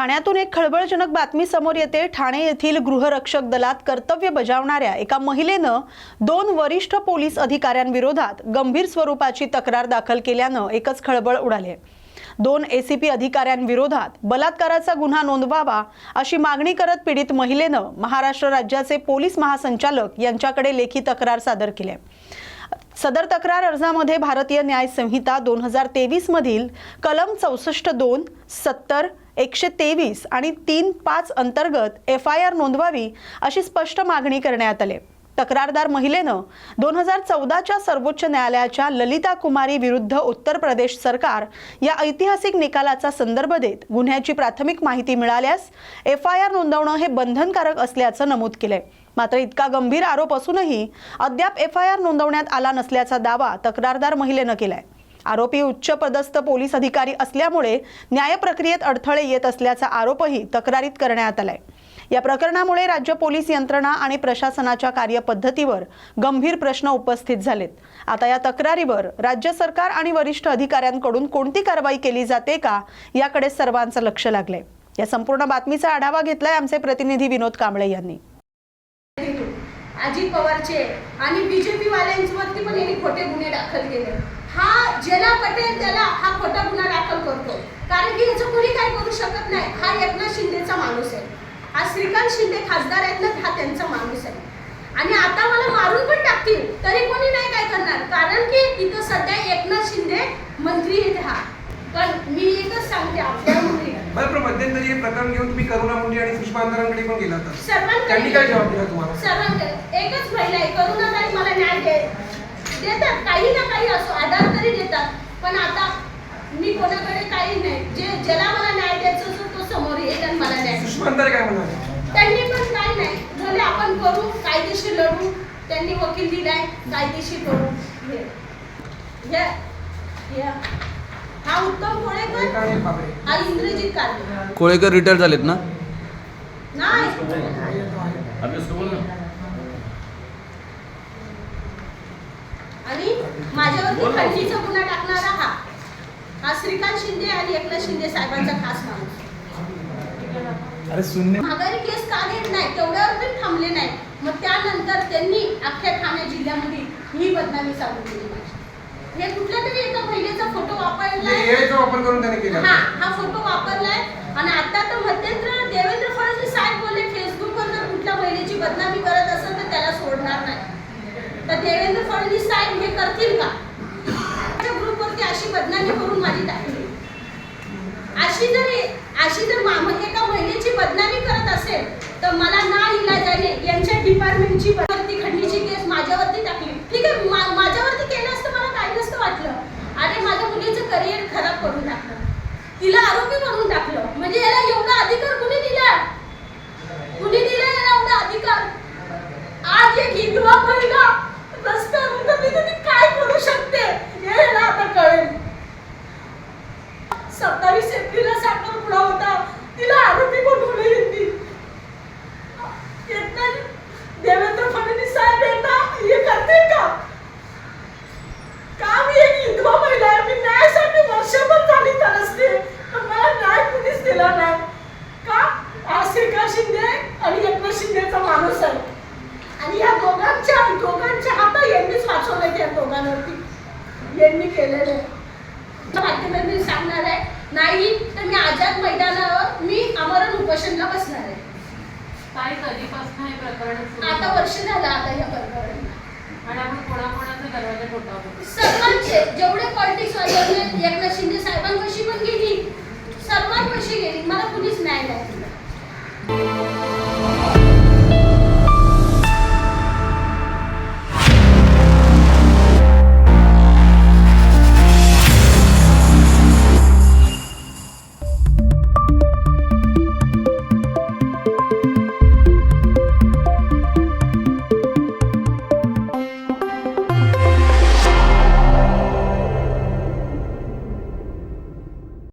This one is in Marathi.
ठाण्यातून एक खळबळजनक बातमी समोर येते ठाणे येथील गृहरक्षक दलात कर्तव्य बजावणाऱ्या एका महिलेनं दोन वरिष्ठ पोलीस अधिकाऱ्यांविरोधात गंभीर स्वरूपाची तक्रार दाखल केल्यानं एकच खळबळ उडाली दोन एसीपी अधिकाऱ्यांविरोधात बलात्काराचा गुन्हा नोंदवावा अशी मागणी करत पीडित महिलेनं महाराष्ट्र राज्याचे पोलीस महासंचालक यांच्याकडे लेखी तक्रार सादर केली आहे. सदर तक्रार अर्जामध्ये भारतीय न्याय संहिता दोन हजार तेवीस मधील कलम चौसष्ट दोन सत्तर एकशे तेवीस आणि तीन पाच अंतर्गत एफ आय आर नोंदवावी अशी स्पष्ट मागणी करण्यात आली. तक्रारदार महिलेनं दोन हजार चौदाच्या सर्वोच्च न्यायालयाच्या ललिता कुमारी विरुद्ध उत्तर प्रदेश सरकार या ऐतिहासिक निकालाचा संदर्भ देत गुन्ह्याची प्राथमिक माहिती मिळाल्यास एफ आय आर नोंदवणं हे बंधनकारक असल्याचं नमूद केलंय. मात्र इतका गंभीर आरोप असूनही अद्याप एफ आय आर नोंदवण्यात आला नसल्याचा दावा तक्रारदार महिलेनं केलाय. आरोपी उच्च पदस्थ पोलीस अधिकारी असल्यामुळे न्याय प्रक्रियेत अडथळे येत असल्याचा आरोपही तक्रारीत करण्यात आलाय. या प्रकरणामुळे राज्य पोलीस यंत्रणा आणि प्रशासनाच्या कार्यपद्धतीवर गंभीर प्रश्न उपस्थित झालेत. आता या तक्रारीवर राज्य सरकार आणि वरिष्ठ अधिकाऱ्यांकडून कोणती कारवाई केली जाते का याकडे सर्वांचं लक्ष लागलंय. या संपूर्ण बातमीचा आढावा घेतलाय आमचे प्रतिनिधी विनोद कांबळे यांनी. अजित पवारचे आणि बीजेपी वाल्यांवरती पण यांनी खोटे गुन्हे दाखल केले. हा ज्याला पटेल त्याला हा खोटा गुन्हा दाखल करतो. कारण की याचं कोणी काय करू शकत नाही? हा एकनाथ शिंदेचा माणूस आहे. हा श्रीकांत शिंदे खासदार आहेत ना हा त्यांचा माणूस आहे. आणि आता मला मारून पण टाकतील तरी कोणी नाही काय करणार? कारण की इथं सध्या एकनाथ शिंदे मंत्री आहेत हा. पण मी एकच सांगते आपल्या बरं पण मध्यंतरी हे प्रकरण घेऊन तुम्ही करुणा मुंडे आणि सुषमा अंधारांकडे पण गेला होता त्यांनी काय जबाब दिला तुम्हाला? सर्वांकडे. एकच महिला आहे करुणाताई मला न्याय दे. देतात काही ना काही असो आधार तरी देतात. पण आता मी कोणाकडे काही नाही. जे ज्याला मला न्याय द्यायचा असो तो समोर येईल आणि मला न्याय. सुषमा अंधारे काय म्हणाले? त्यांनी पण काय नाही. भले आपण करू कायदेशीर लढू. त्यांनी वकील दिलाय कायदेशीर करू. हे हे- हे- उत्तम कोळेकर? हा इंद्रजित कारले कोळेकर रिटायर झालेत ना? नाही. आणि माझ्यावरती खंडीचा गुन्हा टाकणारा हा हा श्रीकांत शिंदे आणि एकनाथ शिंदे साहेबांचा खास माणूस. अरे शून्य माघारी केस का घेत नाही? तेवढ्यावर पण थांबले नाही. मग त्यानंतर त्यांनी अख्ख्या ठाणे जिल्ह्यामध्ये ही बदनामी चालू केली माझी हे कुठल्या तरी एका फोटो वापरलाय. एआयचा वापर करून त्याने केला हा हा फोटो वापरलाय. आणि आता तर मध्यंतर देवेंद्र फडणवीस साहेब बोलले फेसबुकवर जर कुठल्या महिलेची बदनामी करत असेल तर त्याला सोडणार नाही. तर देवेंद्र फडणवीस साहेब हे करतील का? ग्रुपवरती अशी बदनामी करून माझी टाकली. अशी जर अशी जर एका महिलेची बदनामी करत असेल तर मला ना इलाजाने यांच्या डिपार्टमेंटची वरती त्यांनी केलेलं आहे. माध्यमात सांगणार आहे नाही तर मी आझाद मैदानावर मी आमरण उपोषणला बसणार आहे. काय आता वर्ष झालं आता या प्रकरणाला. जेवढे पॉलिटिक्स वाजवले एकनाथ शिंदे साहेबांपाशी पण गेली. सर्वांपाशी गेली. मला कुणीच न्याय नाही.